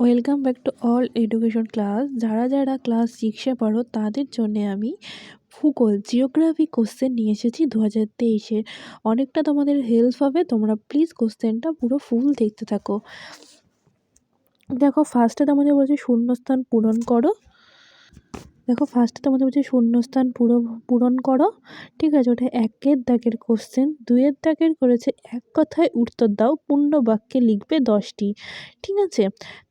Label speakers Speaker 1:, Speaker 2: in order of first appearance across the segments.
Speaker 1: Welcome back to all education class যারা যারা class সিক্সে পড়ো, তাদের জন্য আমি ভূগোল জিওগ্রাফি কোশ্চেন নিয়ে এসেছি দু হাজার তেইশের অনেকটা তোমাদের হেল্প হবে, তোমরা প্লিজ কোশ্চেনটা পুরো ফুল দেখতে থাকো। দেখো ফার্স্টে তোমাদের বলছে শূন্যস্থান পূরণ করো। দেখো ফার্স্টে তোমাদের বলছে শূন্যস্থান পুরো, পূরণ করো। ঠিক আছে, ওটা একের দাগের কোশ্চেন দুইয়ের দাগের করেছে এক কথায় উত্তর দাও, পূর্ণ বাক্যে লিখবে দশটি। ঠিক আছে?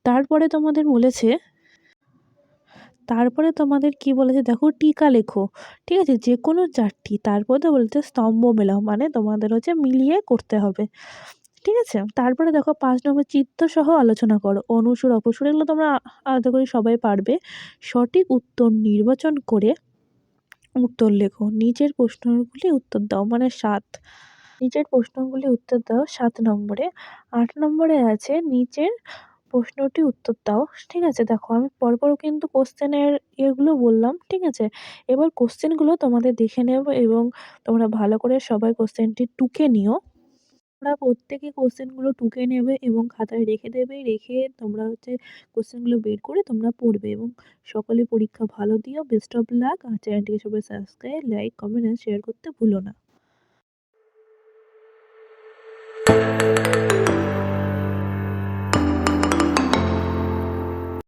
Speaker 1: তারপরে তোমাদের বলেছে, তারপরে তোমাদের কি বলেছে? দেখো, টিকা লেখো। ঠিক আছে? যে কোনো চারটি। তারপরে বলেছে স্তম্ভ মেলাও মানে তোমাদের হচ্ছে মিলিয়ে করতে হবে। ঠিক আছে? তারপরে দেখো পাঁচ নম্বর চিত্তসহ আলোচনা করো। অনুসুর, অপসুর এগুলো তোমরা আলাদা করে সবাই পারবে। সঠিক উত্তর নির্বাচন করে উত্তর লেখো। নিচের প্রশ্নগুলি উত্তর দাও মানে সাত। নিচের প্রশ্নগুলি উত্তর দাও সাত নম্বরে। আট নম্বরে আছে, নিচের প্রশ্নটি উত্তর দাও। ঠিক আছে, দেখো আমি পরপর কিন্তু কোশ্চেনের ইয়েগুলো বললাম, ঠিক আছে? এবার কোশ্চেনগুলো তোমাদের দেখে নেব এবং তোমরা ভালো করে সবাই কোশ্চেনটি টুকে নিও। তোমরা প্রত্যেকে কোশ্চেনগুলো টুকে নেবে এবং খাতায় রেখে দেবে, রেখে তোমরা হচ্ছে কোশ্চেনগুলো বের করে তোমরা পড়বে এবং সকলে পরীক্ষা ভালো দিও। বেস্ট অফ লাক আর চ্যানেলটিকে সবাই subscribe like comment and share করতে ভুলো না।